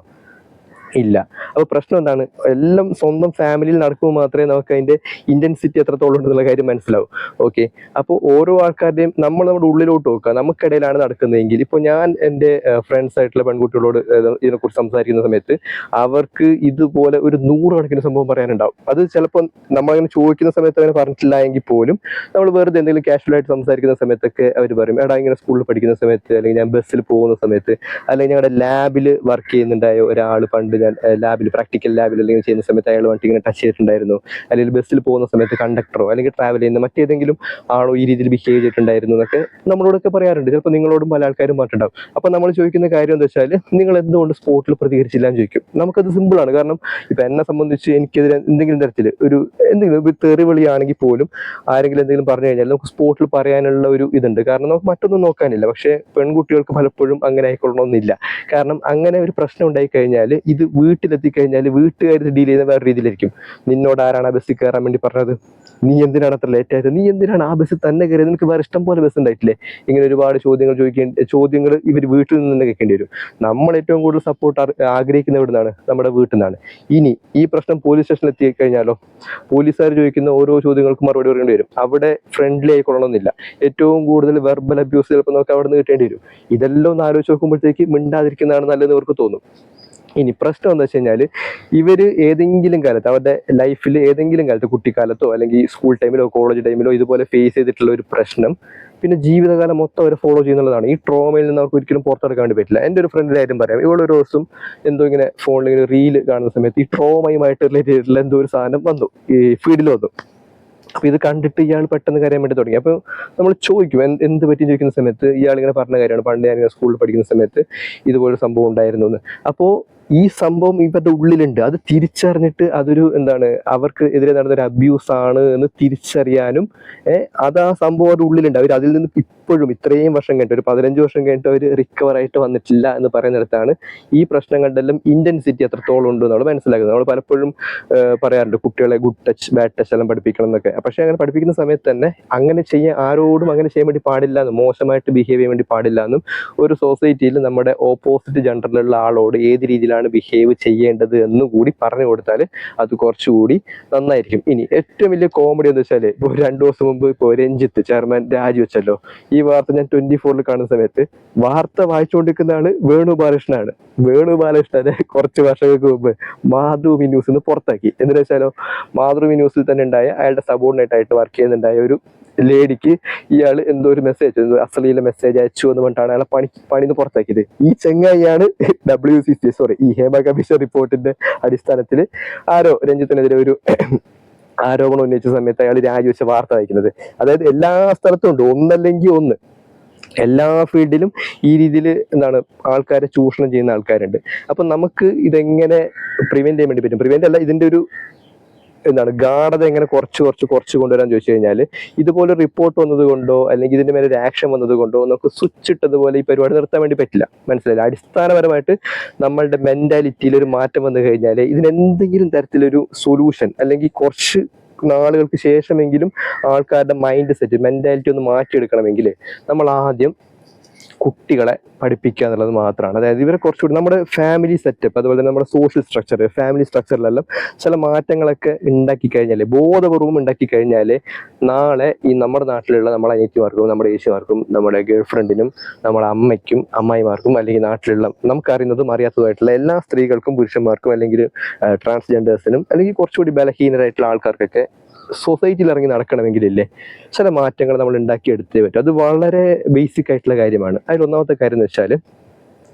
ഇല്ല. അപ്പോൾ പ്രശ്നം എന്താണ്? എല്ലാം സ്വന്തം ഫാമിലിയിൽ നടക്കുമ്പോൾ മാത്രമേ നമുക്ക് അതിന്റെ ഇന്റൻസിറ്റി എത്രത്തോളം ഉണ്ടെന്നുള്ള കാര്യം മനസ്സിലാവും. ഓക്കെ അപ്പോൾ ഓരോ ആൾക്കാരുടെയും നമ്മൾ നമ്മുടെ ഉള്ളിലോട്ട് നോക്കുക. നമുക്കിടയിലാണ് നടക്കുന്നതെങ്കിൽ ഇപ്പോൾ ഞാൻ എന്റെ ഫ്രണ്ട്സ് ആയിട്ടുള്ള പെൺകുട്ടികളോട് ഇതിനെക്കുറിച്ച് സംസാരിക്കുന്ന സമയത്ത് അവർക്ക് ഇതുപോലെ ഒരു നൂറുകണക്കിന് സംഭവം പറയാനുണ്ടാവും. അത് ചിലപ്പോൾ നമ്മളങ്ങനെ ചോദിക്കുന്ന സമയത്ത് അങ്ങനെ പറഞ്ഞിട്ടില്ല എങ്കിൽ പോലും നമ്മൾ വെറുതെ എന്തെങ്കിലും കാഷ്വലായിട്ട് സംസാരിക്കുന്ന സമയത്തൊക്കെ അവർ പറയും എടാ ഇങ്ങനെ സ്കൂളിൽ പഠിക്കുന്ന സമയത്ത് അല്ലെങ്കിൽ ഞാൻ ബസ്സിൽ പോകുന്ന സമയത്ത് അല്ലെങ്കിൽ ഞങ്ങളുടെ ലാബിൽ വർക്ക് ചെയ്യുന്നുണ്ടായ ഒരാൾ പണ്ട് ഞാൻ ലാബിൽ പ്രാക്ടിക്കൽ ലാബിൽ അല്ലെങ്കിൽ ചെയ്യുന്ന സമയത്ത് അയാൾ വണ്ടി ഇങ്ങനെ ടച്ച് ചെയ്തിട്ടുണ്ടായിരുന്നു. അല്ലെങ്കിൽ ബസ്സിൽ പോകുന്ന സമയത്ത് കണ്ടക്ടറോ അല്ലെങ്കിൽ ട്രാവൽ ചെയ്യുന്ന മറ്റേതെങ്കിലും ആളോ ഈ രീതിയിൽ ബിഹേവ് ചെയ്തിട്ടുണ്ടായിരുന്നു എന്നൊക്കെ നമ്മളോടൊക്കെ പറയാറുണ്ട്. ചിലപ്പോൾ നിങ്ങളോടും പല ആൾക്കാരും പറഞ്ഞിട്ടുണ്ടാവും. അപ്പോൾ നമ്മൾ ചോദിക്കുന്ന കാര്യം എന്താ വെച്ചാൽ നിങ്ങൾ എന്തുകൊണ്ട് സ്പോട്ടിൽ പ്രതികരിച്ചില്ല? എന്ന് ചോദിക്കും. നമുക്കത് സിമ്പിൾ ആണ്. കാരണം ഇപ്പം എന്നെ സംബന്ധിച്ച് എനിക്കെതിരെ എന്തെങ്കിലും തരത്തിൽ ഒരു എന്തെങ്കിലും ഒരു തെറിവിളിയാണെങ്കിൽ പോലും ആരെങ്കിലും എന്തെങ്കിലും പറഞ്ഞു കഴിഞ്ഞാൽ നമുക്ക് സ്പോട്ടിൽ പറയാനുള്ള ഒരു ഇതുണ്ട്. കാരണം നമുക്ക് മറ്റൊന്നും നോക്കാനില്ല. പക്ഷേ പെൺകുട്ടികൾക്ക് പലപ്പോഴും അങ്ങനെ ആയിക്കൊള്ളണമെന്നില്ല കാരണം അങ്ങനെ ഒരു പ്രശ്നം ഉണ്ടായി കഴിഞ്ഞാൽ ഇത് വീട്ടിലെത്തി കഴിഞ്ഞാൽ വീട്ടുകാർ ഡീൽ ചെയ്യുന്ന വേറെ രീതിയിലായിരിക്കും. നിന്നോട് ആരാണ് ആ ബസ്സിൽ കയറാൻ വേണ്ടി പറഞ്ഞത്? നീ എന്തിനാണ് അത്ര ലേറ്റ് ആയത്? നീ എന്തിനാണ് ആ ബസ്സിൽ തന്നെ കയറിയത്? നിനക്ക് വേറെ ഇഷ്ടം പോലെ ബസ് ഉണ്ടായിട്ടില്ലേ? ഇങ്ങനെ ഒരുപാട് ചോദ്യങ്ങൾ ചോദിക്കേണ്ട ചോദ്യങ്ങൾ ഇവർ വീട്ടിൽ നിന്ന് തന്നെ കേൾക്കേണ്ടി വരും. നമ്മൾ ഏറ്റവും കൂടുതൽ സപ്പോർട്ട് ആഗ്രഹിക്കുന്ന ഇവിടെ നിന്നാണ് നമ്മുടെ വീട്ടിൽ നിന്നാണ്. ഇനി ഈ പ്രശ്നം പോലീസ് സ്റ്റേഷനിൽ എത്തിക്കഴിഞ്ഞാലോ പോലീസുകാർ ചോദിക്കുന്ന ഓരോ ചോദ്യങ്ങൾക്കും മറുപടി പറയേണ്ടി വരും. അവിടെ ഫ്രണ്ട്ലി ആയിക്കൊള്ളണമെന്നില്ല ഏറ്റവും കൂടുതൽ വെർബൽ അബ്യൂസ് ചിലപ്പോൾ നമുക്ക് അവിടെ നിന്ന് കിട്ടേണ്ടി വരും. ഇതെല്ലാം ഒന്ന് ആലോചിച്ച് നോക്കുമ്പോഴത്തേക്ക് മിണ്ടാതിരിക്കുന്നതാണ് നല്ലതെന്ന് അവർക്ക് തോന്നും. ഇനി പ്രശ്നം എന്താ വെച്ച് കഴിഞ്ഞാൽ ഇവർ ഏതെങ്കിലും കാലത്ത് അവരുടെ ലൈഫിൽ ഏതെങ്കിലും കാലത്ത് കുട്ടിക്കാലത്തോ അല്ലെങ്കിൽ സ്കൂൾ ടൈമിലോ കോളേജ് ടൈമിലോ ഇതുപോലെ ഫേസ് ചെയ്തിട്ടുള്ള ഒരു പ്രശ്നം പിന്നെ ജീവിതകാലം മൊത്തം അവർ ഫോളോ ചെയ്യുന്നുള്ളതാണ്. ഈ ട്രോമയിൽ നിന്ന് അവർക്ക് ഒരിക്കലും പുറത്തെടുക്കാൻ വേണ്ടി പറ്റില്ല. എന്റെ ഒരു ഫ്രണ്ടിന്റെ കാര്യം പറയാം. ഇവിടെ ഒരു ദിവസം എന്തോ ഇങ്ങനെ ഫോണിൽ ഇങ്ങനെ റീൽ കാണുന്ന സമയത്ത് ഈ ട്രോമയുമായിട്ട് റിലേറ്റ് ചെയ്തിട്ടുള്ള എന്തോ ഒരു സാധനം വന്നു. ഈ ഫീഡിൽ വന്നു. അപ്പൊ ഇത് കണ്ടിട്ട് ഇയാൾ പെട്ടെന്ന് കരയാൻ വേണ്ടി തുടങ്ങി. അപ്പൊ നമ്മൾ ചോദിക്കും എന്ത് എന്ത് പറ്റി? ചോദിക്കുന്ന സമയത്ത് ഇയാൾ ഇങ്ങനെ പറഞ്ഞ കാര്യമാണ്. പണ്ട് ഞാൻ സ്കൂളിൽ പഠിക്കുന്ന സമയത്ത് ഇതുപോലെ സംഭവം ഉണ്ടായിരുന്നു എന്ന്. അപ്പോൾ ഈ സംഭവം ഇവരുടെ ഉള്ളിലുണ്ട്. അത് തിരിച്ചറിഞ്ഞിട്ട് അതൊരു എന്താണ് അവർക്ക് എതിരെ നടന്ന ഒരു അബ്യൂസ് ആണ് എന്ന് തിരിച്ചറിയാനും അത് ആ സംഭവം അവരുടെ ഉള്ളിലുണ്ട്. അവർ അതിൽ നിന്ന് ഇപ്പോഴും ഇത്രയും വർഷം കഴിഞ്ഞിട്ട് ഒരു പതിനഞ്ച് വർഷം കഴിഞ്ഞിട്ട് അവർ റിക്കവർ ആയിട്ട് വന്നിട്ടില്ല എന്ന് പറയുന്നിടത്താണ് ഈ പ്രശ്നങ്ങളുടെ എല്ലാം ഇന്റൻസിറ്റി എത്രത്തോളം ഉണ്ട് നമ്മൾ മനസ്സിലാക്കുന്നത്. നമ്മൾ പലപ്പോഴും പറയാറുണ്ട് കുട്ടികളെ ഗുഡ് ടച്ച് ബാഡ് ടച്ച് എല്ലാം പഠിപ്പിക്കണം എന്നൊക്കെ. പക്ഷെ അങ്ങനെ പഠിപ്പിക്കുന്ന സമയത്ത് തന്നെ അങ്ങനെ ചെയ്യാൻ ആരോടും അങ്ങനെ ചെയ്യാൻ വേണ്ടി പാടില്ല എന്നും മോശമായിട്ട് ബിഹേവ് ചെയ്യാൻ വേണ്ടി പാടില്ല എന്നും ഒരു സൊസൈറ്റിയിൽ നമ്മുടെ ഓപ്പോസിറ്റ് ജെൻഡറിലുള്ള ആളോട് ഏത് രീതിയിലാണ് ബിഹേവ് ചെയ്യേണ്ടത് എന്നും കൂടി പറഞ്ഞു കൊടുത്താൽ അത് കുറച്ചുകൂടി നന്നായിരിക്കും. ഇനി ഏറ്റവും വലിയ കോമഡി എന്ന് വെച്ചാൽ ഇപ്പോൾ രണ്ടു ദിവസം മുമ്പ് ഇപ്പോൾ രഞ്ജിത്ത് ചെയർമാൻ രാജിവെച്ചല്ലോ ഈ വാർത്ത ഞാൻ ട്വന്റി ഫോറിൽ കാണുന്ന സമയത്ത് വാർത്ത വായിച്ചുകൊണ്ടിരിക്കുന്ന ആൾ വേണു ബാലകൃഷ്ണനാണ്. വേണു ബാലകൃഷ്ണനെ കുറച്ച് വർഷങ്ങൾക്ക് മുമ്പ് മാതൃഭൂമി ന്യൂസിൽ നിന്ന് പുറത്താക്കി. എന്ന് വെച്ചാലോ? മാതൃഭൂമി ന്യൂസിൽ തന്നെ ഉണ്ടായ അയാളുടെ സബോർഡിനേറ്റ് ആയിട്ട് വർക്ക് ചെയ്യുന്നുണ്ടായ ഒരു ലേഡിക്ക് ഇയാൾ എന്തോ ഒരു മെസ്സേജ് അസലിയിലെ മെസ്സേജ് അയച്ചു എന്ന് പറഞ്ഞിട്ടാണ് അയാളെ പണി പണിന്ന് പുറത്താക്കിയത്. ഈ ചെങ്ങായിയാണ് ഡബ്ല്യു സി സി സോറി ഈ ഹേമ കമ്മീഷൻ റിപ്പോർട്ടിന്റെ അടിസ്ഥാനത്തിൽ ആരോ രഞ്ജിത്തിനെതിരെ ഒരു ആരോപണം ഉന്നയിച്ച സമയത്ത് അയാൾ രാജിവെച്ച വാർത്ത വായിക്കുന്നത് അതായത് എല്ലാ സ്ഥലത്തും ഉണ്ട്. ഒന്നല്ലെങ്കിൽ ഒന്ന്. എല്ലാ ഫീൽഡിലും ഈ രീതിയിൽ എന്താണ് ആൾക്കാരെ ചൂഷണം ചെയ്യുന്ന ആൾക്കാരുണ്ട്. അപ്പൊ നമുക്ക് ഇതെങ്ങനെ പ്രിവെന്റ് ചെയ്യാൻ വേണ്ടി പറ്റും? പ്രിവെന്റ് അല്ല ഇതിന്റെ ഒരു എന്താണ് ഗാഢത എങ്ങനെ കുറച്ച് കുറച്ച് കുറച്ച് കൊണ്ടുവരാൻ ചോദിച്ചു കഴിഞ്ഞാൽ ഇതുപോലെ റിപ്പോർട്ട് വന്നത് കൊണ്ടോ അല്ലെങ്കിൽ ഇതിന്റെ മേലെ ഒരു ആക്ഷൻ വന്നത് കൊണ്ടോ നമുക്ക് സ്വിച്ച് ഇട്ടതുപോലെ ഈ പരിപാടി നിർത്താൻ വേണ്ടി പറ്റില്ല. മനസ്സിലായില്ല? അടിസ്ഥാനപരമായിട്ട് നമ്മളുടെ മെന്റാലിറ്റിയിൽ ഒരു മാറ്റം വന്നു കഴിഞ്ഞാൽ ഇതിന് എന്തെങ്കിലും തരത്തിലൊരു സൊല്യൂഷൻ അല്ലെങ്കിൽ കുറച്ച് നാളുകൾക്ക് ശേഷമെങ്കിലും ആൾക്കാരുടെ മൈൻഡ് സെറ്റ് മെന്റാലിറ്റി ഒന്ന് മാറ്റിയെടുക്കണമെങ്കിൽ നമ്മൾ ആദ്യം കുട്ടികളെ പഠിപ്പിക്കുക എന്നുള്ളത് മാത്രമാണ്. അതായത് ഇവരെ കുറച്ചുകൂടി നമ്മുടെ ഫാമിലി സെറ്റപ്പ് അതുപോലെ തന്നെ നമ്മുടെ സോഷ്യൽ സ്ട്രക്ചർ ഫാമിലി സ്ട്രക്ചറിലെല്ലാം ചില മാറ്റങ്ങളൊക്കെ ഉണ്ടാക്കി കഴിഞ്ഞാൽ ബോധപൂർവം ഉണ്ടാക്കി കഴിഞ്ഞാൽ നാളെ ഈ നമ്മുടെ നാട്ടിലുള്ള നമ്മുടെ അനിയത്തിമാർക്കും നമ്മുടെ ഏഷ്യമാർക്കും നമ്മുടെ ഗേൾ ഫ്രണ്ടിനും നമ്മുടെ അമ്മയ്ക്കും അമ്മായിമാർക്കും അല്ലെങ്കിൽ നാട്ടിലുള്ള നമുക്കറിയുന്നതും അറിയാത്തതുമായിട്ടുള്ള എല്ലാ സ്ത്രീകൾക്കും പുരുഷന്മാർക്കും അല്ലെങ്കിൽ ട്രാൻസ്ജെൻഡേഴ്സിനും അല്ലെങ്കിൽ കുറച്ചുകൂടി ബലഹീനരായിട്ടുള്ള ആൾക്കാർക്കൊക്കെ സൊസൈറ്റിയിൽ ഇറങ്ങി നടക്കണമെങ്കിലില്ലേ ചില മാറ്റങ്ങൾ നമ്മൾ ഉണ്ടാക്കിയെടുത്തേ പറ്റും. അത് വളരെ ബേസിക് ആയിട്ടുള്ള കാര്യമാണ്. അതിൽ ഒന്നാമത്തെ കാര്യം എന്ന് വെച്ചാൽ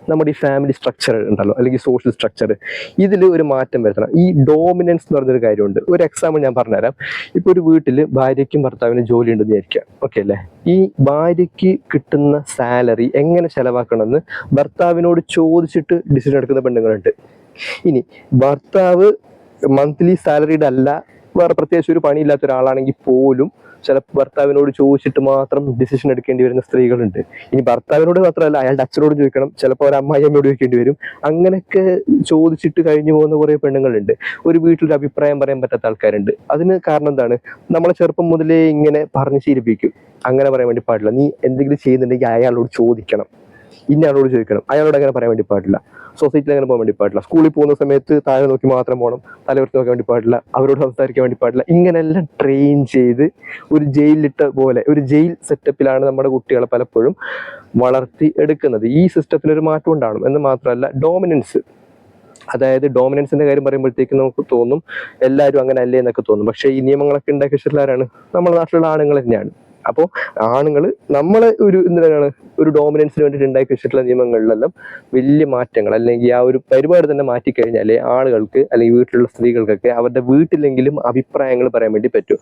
നമ്മുടെ ഈ ഫാമിലി സ്ട്രക്ചർ ഉണ്ടല്ലോ അല്ലെങ്കിൽ സോഷ്യൽ സ്ട്രക്ചർ ഇതിൽ ഒരു മാറ്റം വരുത്തണം. ഈ ഡോമിനൻസ് എന്ന് പറഞ്ഞൊരു കാര്യമുണ്ട്. ഒരു എക്സാമ്പിൾ ഞാൻ പറഞ്ഞുതരാം. ഇപ്പോൾ ഒരു വീട്ടിൽ ഭാര്യയ്ക്കും ഭർത്താവിനും ജോലി ഉണ്ടെന്ന് വിചാരിക്കാം ഓക്കെ അല്ലേ? ഈ ഭാര്യയ്ക്ക് കിട്ടുന്ന സാലറി എങ്ങനെ ചെലവാക്കണമെന്ന് ഭർത്താവിനോട് ചോദിച്ചിട്ട് ഡിസിഷൻ എടുക്കുന്ന പെണ്ണുങ്ങളുണ്ട്. ഇനി ഭർത്താവ് മന്ത്ലി സാലറിയുടെ അല്ല വേറെ പ്രത്യേകിച്ച് ഒരു പണിയില്ലാത്ത ഒരാളാണെങ്കിൽ പോലും ചില ഭർത്താവിനോട് ചോദിച്ചിട്ട് മാത്രം ഡിസിഷൻ എടുക്കേണ്ടി വരുന്ന സ്ത്രീകളുണ്ട്. ഇനി ഭർത്താവിനോട് മാത്രമല്ല അയാളുടെ അച്ഛനോട് ചോദിക്കണം. ചിലപ്പോൾ ഒരു അമ്മായിയമ്മയോട് ചോദിക്കേണ്ടി വരും. അങ്ങനെയൊക്കെ ചോദിച്ചിട്ട് കഴിഞ്ഞു പോകുന്ന കുറേ പെണ്ണുങ്ങളുണ്ട്. ഒരു വീട്ടിലൊരു അഭിപ്രായം പറയാൻ പറ്റാത്ത ആൾക്കാരുണ്ട്. അതിന് കാരണം എന്താണ്? നമ്മളെ ചെറുപ്പം മുതലേ ഇങ്ങനെ പറഞ്ഞ് ശീലിപ്പിക്കും. അങ്ങനെ പറയാൻ വേണ്ടി പാടില്ല. നീ എന്തെങ്കിലും ചെയ്യുന്നുണ്ടെങ്കിൽ അയാളോട് ചോദിക്കണം. ഇന്നയാളോട് ചോദിക്കണം. അയാളോട് അങ്ങനെ പറയാൻ വേണ്ടി പാടില്ല. സൊസൈറ്റിയിൽ അങ്ങനെ പോകാൻ വേണ്ടി പാടില്ല. സ്കൂളിൽ പോകുന്ന സമയത്ത് താഴെ നോക്കി മാത്രം പോകണം തലവർത്ത് നോക്കാൻ വേണ്ടി പാടില്ല. അവരോട് സംസാരിക്കാൻ വേണ്ടി പാടില്ല. ഇങ്ങനെല്ലാം ട്രെയിൻ ചെയ്ത് ഒരു ജയിലിട്ട പോലെ ഒരു ജയിൽ സെറ്റപ്പിലാണ് നമ്മുടെ കുട്ടികളെ പലപ്പോഴും വളർത്തി എടുക്കുന്നത്. ഈ സിസ്റ്റത്തിൽ ഒരു മാറ്റം ഉണ്ടാകണം എന്ന് മാത്രമല്ല ഡോമിനൻസ് അതായത് ഡോമിനൻസിന്റെ കാര്യം പറയുമ്പോഴത്തേക്ക് നമുക്ക് തോന്നും എല്ലാവരും അങ്ങനെ അല്ലേ എന്നൊക്കെ തോന്നും. പക്ഷേ ഈ നിയമങ്ങളൊക്കെ ഉണ്ടാക്കിയ ആരാണ് നമ്മുടെ നാട്ടിലുള്ള ആണുങ്ങൾ തന്നെയാണ്. അപ്പോൾ ആണുങ്ങൾ നമ്മളെ ഒരു എന്തിനാണ് ഒരു ഡോമിനൻസിന് വേണ്ടിയിട്ട് ഉണ്ടാക്കി വെച്ചിട്ടുള്ള നിയമങ്ങളിലെല്ലാം വലിയ മാറ്റങ്ങൾ അല്ലെങ്കിൽ ആ ഒരു പരിപാടി തന്നെ മാറ്റിക്കഴിഞ്ഞാൽ ആളുകൾക്ക് അല്ലെങ്കിൽ വീട്ടിലുള്ള സ്ത്രീകൾക്കൊക്കെ അവരുടെ വീട്ടിലെങ്കിലും അഭിപ്രായങ്ങൾ പറയാൻ വേണ്ടി പറ്റും.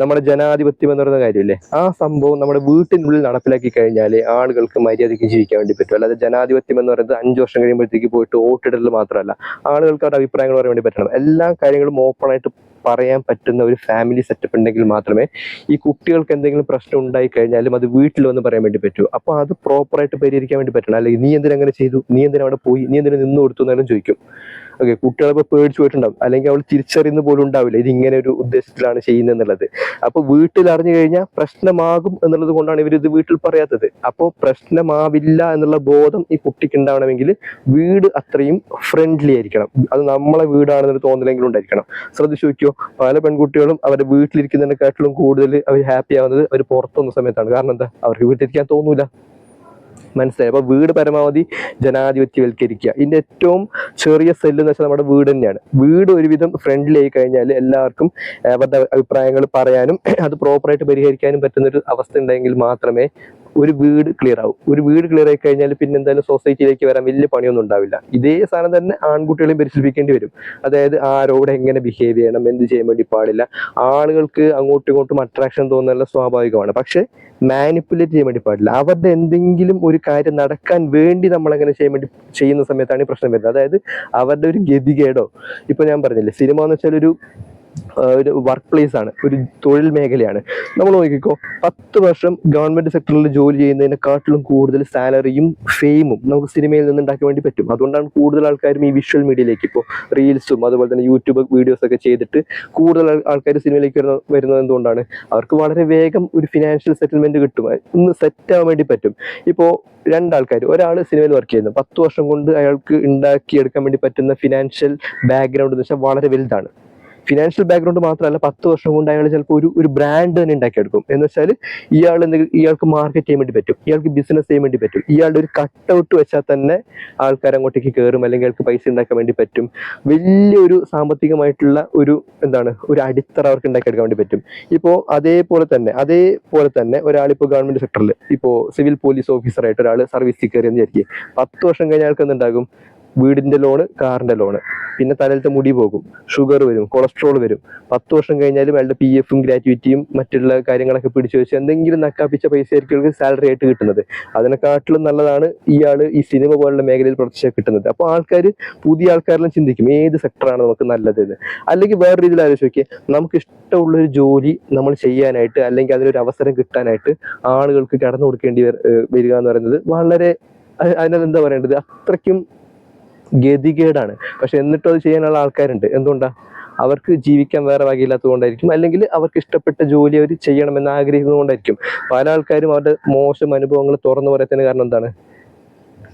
നമ്മുടെ ജനാധിപത്യം എന്ന് പറയുന്ന കാര്യമില്ലേ ആ സംഭവം നമ്മുടെ വീട്ടിനുള്ളിൽ നടപ്പിലാക്കി കഴിഞ്ഞാൽ ആളുകൾക്ക് മര്യാദയ്ക്ക് ജീവിക്കാൻ വേണ്ടി പറ്റും. അല്ലാതെ ജനാധിപത്യം എന്ന് പറയുന്നത് അഞ്ച് വർഷം കഴിയുമ്പോഴത്തേക്ക് പോയിട്ട് വോട്ടിടൽ മാത്രമല്ല ആളുകൾക്ക് അവരുടെ അഭിപ്രായങ്ങൾ പറയാൻ വേണ്ടി പറ്റണം. എല്ലാ കാര്യങ്ങളും ഓപ്പൺ ആയിട്ട് പറയാൻ പറ്റുന്ന ഒരു ഫാമിലി സെറ്റപ്പ് ഉണ്ടെങ്കിൽ മാത്രമേ ഈ കുട്ടികൾക്ക് എന്തെങ്കിലും പ്രശ്നം ഉണ്ടായി കഴിഞ്ഞാലും അത് വീട്ടിൽ വന്ന് പറയാൻ വേണ്ടി പറ്റൂ. അപ്പൊ അത് പ്രോപ്പറായിട്ട് പരിഹരിക്കാൻ വേണ്ടി പറ്റണം. അല്ലെങ്കിൽ നീ എന്തിനങ്ങനെ ചെയ്തു? നീ എന്തിനാ അവിടെ പോയി? നീ എന്തിനാ നിന്ന് കൊടുത്തു എന്നാലും ചോദിക്കും. ഓക്കെ കുട്ടികളിപ്പോ പേടിച്ചു പോയിട്ടുണ്ടാവും. അല്ലെങ്കിൽ അവൾ തിരിച്ചറിയുന്ന പോലും ഉണ്ടാവില്ല. ഇത് ഇങ്ങനെ ഒരു ഉദ്ദേശത്തിലാണ് ചെയ്യുന്നത് എന്നുള്ളത് അപ്പൊ വീട്ടിൽ അറിഞ്ഞു കഴിഞ്ഞാൽ പ്രശ്നമാകും എന്നുള്ളത് കൊണ്ടാണ് ഇവർ ഇത് വീട്ടിൽ പറയാത്തത്. അപ്പോൾ പ്രശ്നമാവില്ല എന്നുള്ള ബോധം ഈ കുട്ടിക്ക് ഉണ്ടാവണമെങ്കിൽ വീട് അത്രയും ഫ്രണ്ട്ലി ആയിരിക്കണം. അത് നമ്മളെ വീടാണെന്നൊരു തോന്നലെങ്കിലും ഉണ്ടായിരിക്കണം. ശ്രദ്ധിച്ചു നോക്കിയോ? പല പെൺകുട്ടികളും അവരുടെ വീട്ടിലിരിക്കുന്നതിനെക്കാട്ടിലും കൂടുതൽ അവർ ഹാപ്പി ആവുന്നത് അവർ പുറത്തുന്ന സമയത്താണ്. കാരണം എന്താ? അവർക്ക് വീട്ടിലിരിക്കാൻ തോന്നൂല. മനസ്സിലായി. അപ്പോൾ വീട് പരമാവധി ജനാധിപത്യവൽക്കരിക്കുക. ഇതിന്റെ ഏറ്റവും ചെറിയ സെല്ല് എന്ന് വെച്ചാൽ നമ്മുടെ വീട് തന്നെയാണ്. വീട് ഒരുവിധം ഫ്രണ്ട്ലി ആയി കഴിഞ്ഞാൽ എല്ലാവർക്കും അവരുടെ അഭിപ്രായങ്ങൾ പറയാനും അത് പ്രോപ്പറായിട്ട് പരിഹരിക്കാനും പറ്റുന്ന ഒരു അവസ്ഥ ഉണ്ടെങ്കിൽ മാത്രമേ ഒരു വീട് ക്ലിയർ ആവും. ഒരു വീട് ക്ലിയർ ആയി കഴിഞ്ഞാൽ പിന്നെ എന്തായാലും സൊസൈറ്റിയിലേക്ക് വരാൻ വലിയ പണിയൊന്നും ഉണ്ടാവില്ല. ഇതേ സാധനം തന്നെ ആൺകുട്ടികളെയും പരിശീലിപ്പിക്കേണ്ടി വരും. അതായത് ആരോട് എങ്ങനെ ബിഹേവ് ചെയ്യണം എന്ത് ചെയ്യാൻ വേണ്ടി പാടില്ല. ആളുകൾക്ക് അങ്ങോട്ടും ഇങ്ങോട്ടും അട്രാക്ഷൻ തോന്നുന്നത് സ്വാഭാവികമാണ്. പക്ഷെ മാനിപ്പുലേറ്റ് ചെയ്യാൻ വേണ്ടി പാടില്ല. അവരുടെ എന്തെങ്കിലും ഒരു കാര്യം നടക്കാൻ വേണ്ടി നമ്മൾ അങ്ങനെ ചെയ്യാൻ വേണ്ടി ചെയ്യുന്ന സമയത്താണ് ഈ പ്രശ്നം വരുന്നത്. അതായത് അവരുടെ ഒരു ഗതികേടോ. ഇപ്പൊ ഞാൻ പറഞ്ഞില്ലേ സിനിമ എന്ന് വെച്ചാൽ ഒരു ഒരു വർക്ക് പ്ലേസ് ആണ് ഒരു തൊഴിൽ മേഖലയാണ്. നമ്മൾ നോക്കിക്കോ പത്ത് വർഷം ഗവൺമെന്റ് സെക്ടറിൽ ജോലി ചെയ്യുന്നതിനെക്കാട്ടിലും കൂടുതൽ സാലറിയും ഫെയിമും നമുക്ക് സിനിമയിൽ നിന്ന് ഉണ്ടാക്കാൻ വേണ്ടി പറ്റും. അതുകൊണ്ടാണ് കൂടുതൽ ആൾക്കാരും ഈ വിഷ്വൽ മീഡിയയിലേക്ക് ഇപ്പോൾ റീൽസും അതുപോലെ തന്നെ യൂട്യൂബ് വീഡിയോസ് ഒക്കെ ചെയ്തിട്ട് കൂടുതൽ ആൾക്കാർ സിനിമയിലേക്ക് വരുന്ന വരുന്നത് എന്തുകൊണ്ടാണ്? അവർക്ക് വളരെ വേഗം ഒരു ഫിനാൻഷ്യൽ സെറ്റിൽമെന്റ് കിട്ടും. ഒന്ന് സെറ്റ് ആവാൻ വേണ്ടി പറ്റും. ഇപ്പോൾ രണ്ടാൾക്കാർ ഒരാൾ സിനിമയിൽ വർക്ക് ചെയ്യുന്നു. പത്ത് വർഷം കൊണ്ട് അയാൾക്ക് ഉണ്ടാക്കിയെടുക്കാൻ വേണ്ടി പറ്റുന്ന ഫിനാൻഷ്യൽ ബാക്ക്ഗ്രൗണ്ട് എന്ന് വെച്ചാൽ വളരെ വലുതാണ്. ഫിനാൻഷ്യൽ ബാക്ക്ഗ്രൗണ്ട് മാത്രമല്ല പത്ത് വർഷം കൊണ്ട് അയാൾ ചിലപ്പോൾ ഒരു ഒരു ബ്രാൻഡ് തന്നെ ഉണ്ടാക്കിയെടുക്കും. എന്ന് വെച്ചാൽ ഇയാൾ എന്തെങ്കിലും ഇയാൾക്ക് മാർക്കറ്റ് ചെയ്യാൻ വേണ്ടി പറ്റും. ഇയാൾക്ക് ബിസിനസ് ചെയ്യാൻ വേണ്ടി പറ്റും. ഇയാളുടെ ഒരു കട്ട് ഔട്ട് വെച്ചാൽ തന്നെ ആൾക്കാർ അങ്ങോട്ടേക്ക് കയറും അല്ലെങ്കിൽ അയാൾക്ക് പൈസ ഉണ്ടാക്കാൻ വേണ്ടി പറ്റും. വലിയൊരു സാമ്പത്തികമായിട്ടുള്ള ഒരു എന്താണ് ഒരു അടിത്തറ അവർക്ക് ഉണ്ടാക്കിയെടുക്കാൻ വേണ്ടി പറ്റും. ഇപ്പോൾ അതേപോലെ തന്നെ അതേപോലെ തന്നെ ഒരാളിപ്പോൾ ഗവൺമെന്റ് സെക്ടറിൽ ഇപ്പോൾ സിവിൽ പോലീസ് ഓഫീസറായിട്ട് ഒരാൾ സർവീസിൽ കയറിയെന്ന് വിചാരിക്കും. പത്ത് വർഷം കഴിഞ്ഞ ആൾക്ക് എന്തുണ്ടാകും? വീടിന്റെ ലോണ് കാറിന്റെ ലോണ് പിന്നെ തലയിലത്തെ മുടി പോകും ഷുഗർ വരും കൊളസ്ട്രോൾ വരും. പത്ത് വർഷം കഴിഞ്ഞാലും അയാളുടെ പി എഫും ഗ്രാറ്റുവിറ്റിയും മറ്റുള്ള കാര്യങ്ങളൊക്കെ പിടിച്ചു വെച്ച് എന്തെങ്കിലും നക്കാപ്പിച്ച പൈസ ആയിരിക്കും സാലറി ആയിട്ട് കിട്ടുന്നത്. അതിനെക്കാട്ടിലും നല്ലതാണ് ഇയാൾ ഈ സിനിമ പോലുള്ള മേഖലയിൽ പ്രത്യക്ഷ കിട്ടുന്നത്. അപ്പോൾ ആൾക്കാർ പുതിയ ആൾക്കാരെല്ലാം ചിന്തിക്കും ഏത് സെക്ടറാണ് നമുക്ക് നല്ലത് എന്ന് അല്ലെങ്കിൽ വേറെ രീതിയിൽ ആലോചിച്ച് നോക്കിയാൽ നമുക്ക് ഇഷ്ടമുള്ള ഒരു ജോലി നമ്മൾ ചെയ്യാനായിട്ട് അല്ലെങ്കിൽ അതിനൊരു അവസരം കിട്ടാനായിട്ട് ആളുകൾക്ക് കടന്നു കൊടുക്കേണ്ടി വരിക എന്ന് പറയുന്നത് വളരെ അതിനെന്താ പറയേണ്ടത്? അത്രയ്ക്കും ഗതികേടാണ്. പക്ഷെ എന്നിട്ടും അത് ചെയ്യാനുള്ള ആൾക്കാരുണ്ട്. എന്തുകൊണ്ടാ? അവർക്ക് ജീവിക്കാൻ വേറെ വകയില്ലാത്തത് കൊണ്ടായിരിക്കും അല്ലെങ്കിൽ അവർക്ക് ഇഷ്ടപ്പെട്ട ജോലി അവർ ചെയ്യണമെന്ന് ആഗ്രഹിക്കുന്നത് കൊണ്ടായിരിക്കും പല ആൾക്കാരും അവരുടെ മോശം അനുഭവങ്ങൾ തുറന്നു പറയത്തിന് കാരണം എന്താണ്?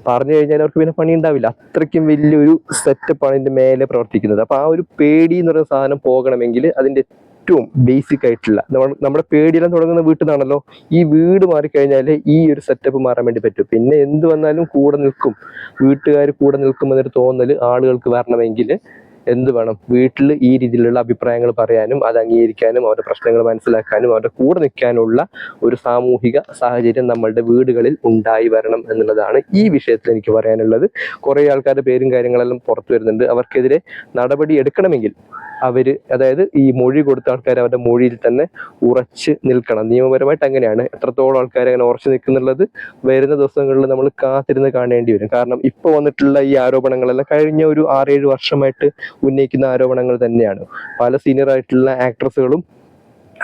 പറഞ്ഞു കഴിഞ്ഞാൽ അവർക്ക് പിന്നെ പണി ഉണ്ടാവില്ല. അത്രയ്ക്കും വലിയൊരു സെറ്റപ്പാണ് ഇതിന്റെ മേലെ പ്രവർത്തിക്കുന്നത്. അപ്പൊ ആ ഒരു പേടി എന്ന് പറയുന്ന സാധനം പോകണമെങ്കിൽ അതിന്റെ ഏറ്റവും ബേസിക് ആയിട്ടുള്ള നമ്മൾ നമ്മുടെ പേടിയെല്ലാം തുടങ്ങുന്ന വീട്ടിൽ നിന്നാണല്ലോ ഈ വീട് മാറിക്കഴിഞ്ഞാൽ ഈ ഒരു സെറ്റപ്പ് മാറാൻ വേണ്ടി പറ്റും. പിന്നെ എന്ത് വന്നാലും കൂടെ നിൽക്കും. വീട്ടുകാർ കൂടെ നിൽക്കും എന്നൊരു തോന്നൽ ആളുകൾക്ക് വരണമെങ്കിൽ എന്ത് വേണം? വീട്ടിൽ ഈ രീതിയിലുള്ള അഭിപ്രായങ്ങൾ പറയാനും അത് അംഗീകരിക്കാനും അവരുടെ പ്രശ്നങ്ങൾ മനസ്സിലാക്കാനും അവരുടെ കൂടെ നിൽക്കാനുള്ള ഒരു സാമൂഹിക സാഹചര്യം നമ്മളുടെ വീടുകളിൽ ഉണ്ടായി വരണം എന്നുള്ളതാണ് ഈ വിഷയത്തിൽ എനിക്ക് പറയാനുള്ളത്. കുറേ ആൾക്കാരുടെ പേരും കാര്യങ്ങളെല്ലാം പുറത്തു വരുന്നുണ്ട്. അവർക്കെതിരെ നടപടി എടുക്കണമെങ്കിൽ അവർ അതായത് ഈ മൊഴി കൊടുത്ത ആൾക്കാർ അവരുടെ മൊഴിയിൽ തന്നെ ഉറച്ച് നിൽക്കണം. നിയമപരമായിട്ട് അങ്ങനെയാണ്. എത്രത്തോളം ആൾക്കാർ അങ്ങനെ ഉറച്ചു നിൽക്കുന്നുള്ളത് വരുന്ന ദിവസങ്ങളിൽ നമ്മൾ കാത്തിരുന്ന് കാണേണ്ടി വരും. കാരണം ഇപ്പോൾ വന്നിട്ടുള്ള ഈ ആരോപണങ്ങളെല്ലാം കഴിഞ്ഞ ഒരു ആറേഴ് വർഷമായിട്ട് ഉന്നയിക്കുന്ന ആരോപണങ്ങൾ തന്നെയാണ്. പല സീനിയർ ആയിട്ടുള്ള ആക്ട്രസുകളും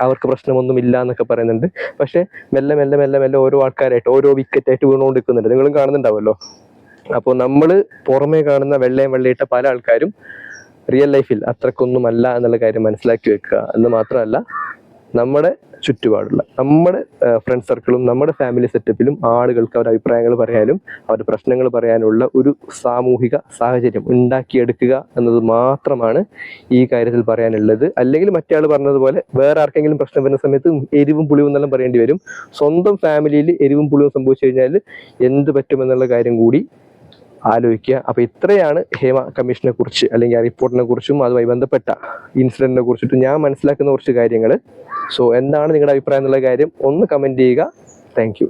അവർക്ക് പ്രശ്നമൊന്നുമില്ല എന്നൊക്കെ പറയുന്നുണ്ട്. പക്ഷെ മെല്ലെ മെല്ലെ മെല്ലെ മെല്ലെ ഓരോ ആൾക്കാരായിട്ട് ഓരോ വിക്കറ്റ് ആയിട്ട് വീണുകൊണ്ടിരിക്കുന്നുണ്ട്. നിങ്ങളും കാണുന്നുണ്ടാവുമല്ലോ? അപ്പോൾ നമ്മൾ പുറമേ കാണുന്ന വെള്ളയും വെള്ളയിട്ട പല ആൾക്കാരും റിയൽ ലൈഫിൽ അത്രക്കൊന്നുമല്ല എന്നുള്ള കാര്യം മനസ്സിലാക്കി വെക്കുക. എന്ന് മാത്രമല്ല നമ്മുടെ ചുറ്റുപാടുള്ള നമ്മുടെ ഫ്രണ്ട് സർക്കിളും നമ്മുടെ ഫാമിലി സെറ്റപ്പിലും ആളുകൾക്ക് അവരുടെ അഭിപ്രായങ്ങൾ പറയാനും അവരുടെ പ്രശ്നങ്ങൾ പറയാനുള്ള ഒരു സാമൂഹിക സാഹചര്യം ഉണ്ടാക്കിയെടുക്കുക എന്നത് മാത്രമാണ് ഈ കാര്യത്തിൽ പറയാനുള്ളത്. അല്ലെങ്കിൽ മറ്റേ പറഞ്ഞതുപോലെ വേറെ ആർക്കെങ്കിലും പ്രശ്നം വരുന്ന സമയത്ത് എരിവും പുളിവും എന്നെല്ലാം പറയേണ്ടി വരും. സ്വന്തം ഫാമിലിയിൽ എരിവും പുളിവും സംഭവിച്ചു കഴിഞ്ഞാൽ എന്ത് പറ്റുമെന്നുള്ള കാര്യം കൂടി ആലോചിക്കുക. അപ്പോൾ ഇത്രയാണ് ഹേമ കമ്മീഷനെ കുറിച്ച് അല്ലെങ്കിൽ ആ റിപ്പോർട്ടിനെ കുറിച്ചും അതുമായി ബന്ധപ്പെട്ട ഇൻസിഡന്റിനെ കുറിച്ചിട്ട് ഞാൻ മനസ്സിലാക്കുന്ന കുറച്ച് കാര്യങ്ങൾ സോ എന്താണ് നിങ്ങളുടെ അഭിപ്രായം എന്നുള്ള കാര്യം ഒന്ന് കമന്റ് ചെയ്യുക. താങ്ക്